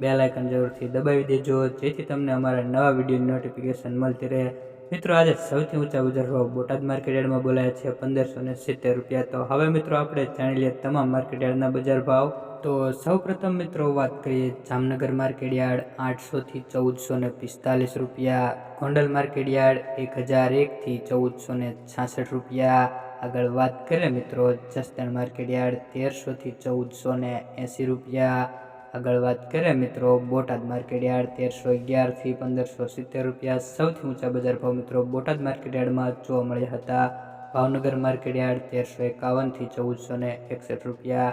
Bell icon જરૂરથી દબાવી દેજો. જેથી તમને અમારા નવા વિડીયોની નોટિફિકેશન મળતી રહે. મિત્રો, આજે સૌથી ઊંચા બજાર ભાવ બોટાદ માર્કેટ બોલાયા છે પંદરસો ને સિત્તેર રૂપિયા. તો હવે મિત્રો, આપણે જાણી લઈએ તમામ માર્કેટ યાર્ડના બજાર ભાવ. તો સૌ પ્રથમ મિત્રો, વાત કરીએ જામનગર માર્કેટ યાર્ડ આઠસોથી ચૌદસો ને પિસ્તાલીસ રૂપિયા. ગોંડલ માર્કેટ યાર્ડ એક હજાર એકથી ચૌદસો ને છાસઠ રૂપિયા. આગળ વાત કરીએ મિત્રો, જસદણ માર્કેટ યાર્ડ તેરસોથી ચૌદસો ને એંસી રૂપિયા. આગળ વાત કરીએ, મિત્રો, બોટાદ માર્કેટ યાર્ડ તેરસો અગિયારથી પંદરસો સિત્તેર રૂપિયા સૌથી ઊંચા બજાર ભાવ, મિત્રો, બોટાદ માર્કેટ યાર્ડમાં જોવા મળ્યા હતા. ભાવનગર માર્કેટ યાર્ડ તેરસો એકાવનથી ચૌદસો ને એકસઠ રૂપિયા.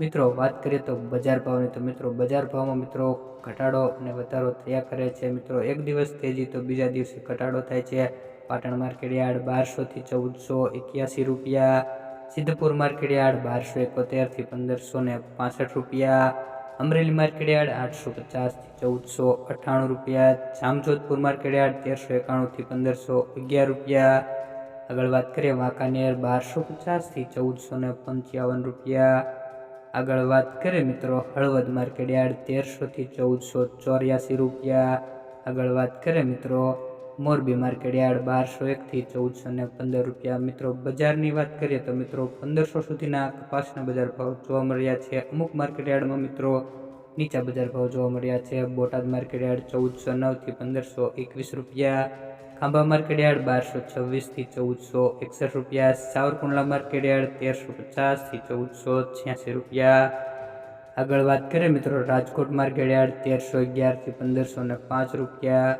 મિત્રો, વાત કરીએ તો બજાર ભાવની, તો મિત્રો, બજાર ભાવમાં, મિત્રો, ઘટાડો અને વધારો થયા કરે છે. મિત્રો, એક દિવસ તેજી તો બીજા દિવસે ઘટાડો થાય છે. પાટણ માર્કેટ યાર્ડ બારસોથી ચૌદસો એક્યાસી રૂપિયા. સિદ્ધપુર માર્કેટ યાર્ડ બારસો એકોતેરથી પંદરસો ને રૂપિયા. અમરેલી માર્કેટ યાર્ડ આઠસો પચાસથી ચૌદસો અઠ્ઠાણું રૂપિયા, જામજોધપુર માર્કેટ યાર્ડ તેરસો એકાણુંથી પંદરસો અગિયાર રૂપિયા. આગળ વાત કરીએ વાંકાનેર, બારસો પચાસથી ચૌદસો ને પંચાવન રૂપિયા. આગળ વાત કરીએ મિત્રો હળવદ માર્કેટ યાર્ડ તેરસોથી ચૌદસો ચોર્યાસી રૂપિયા. આગળ વાત કરીએ મિત્રો મોરબી માર્કેટ યાર્ડ બારસો એકથી ચૌદસો ને પંદર રૂપિયા. મિત્રો, બજારની વાત કરીએ તો મિત્રો, પંદરસો સુધીના કપાસના બજાર ભાવ જોવા મળ્યા છે. અમુક માર્કેટ યાર્ડમાં મિત્રો, નીચા બજાર ભાવ જોવા મળ્યા છે. બોટાદ માર્કેટ યાર્ડ ચૌદસો નવથી પંદરસો એકવીસ રૂપિયા. ખાંભા માર્કેટ યાર્ડ બારસો છવ્વીસથી ચૌદસો એકસઠ રૂપિયા. સાવરકુંડલા માર્કેટ યાર્ડ તેરસો પચાસથી ચૌદસો છ્યાસી રૂપિયા. આગળ વાત કરીએ મિત્રો, રાજકોટ માર્કેટ યાર્ડ તેરસો અગિયારથી પંદરસો ને પાંચ રૂપિયા.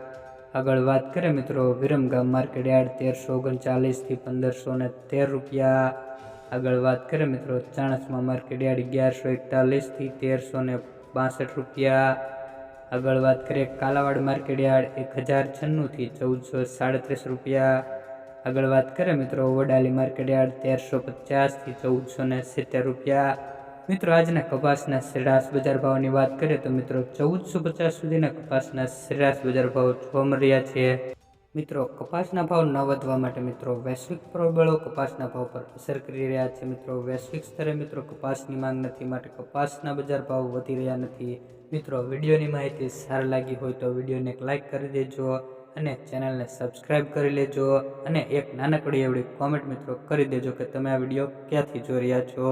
આગળ વાત કરીએ મિત્રો, વિરમગામ માર્કેટ યાર્ડ તેરસો ઓગણચાલીસથી પંદરસો ને તેર રૂપિયા. આગળ વાત કરીએ મિત્રો, ચાણસમાં માર્કેટ યાર્ડ અગિયારસો એકતાલીસથી તેરસો ને બાસઠ રૂપિયા. આગળ વાત કરીએ કાલાવાડ માર્કેટ યાર્ડ એક હજાર છન્નુંથી ચૌદસો સાડત્રીસ રૂપિયા. આગળ વાત કરીએ મિત્રો, વડાલી માર્કેટ યાર્ડ તેરસો પચાસથી ચૌદસો ને સિત્તેર રૂપિયા. મિત્રો, આજના કપાસના સરેરાશ બજાર ભાવની વાત કરીએ તો મિત્રો ચૌદસો પચાસ સુધીના કપાસના સરેરાશ બજાર ભાવ જોવા મળી રહ્યા છે. મિત્રો, કપાસના ભાવ ન વધવા માટે મિત્રો, વૈશ્વિક પ્રબળો કપાસના ભાવ પર અસર કરી રહ્યા છે. મિત્રો, વૈશ્વિક સ્તરે મિત્રો, કપાસની માંગ નથી માટે કપાસના બજાર ભાવ વધી રહ્યા નથી. મિત્રો, વિડીયોની માહિતી સારી લાગી હોય તો વિડીયોને એક લાઇક કરી દેજો અને ચેનલને સબસ્ક્રાઈબ કરી લેજો અને એક નાનકડી એવડી કોમેન્ટ મિત્રો કરી દેજો કે તમે આ વીડિયો ક્યાંથી જોઈ રહ્યા છો.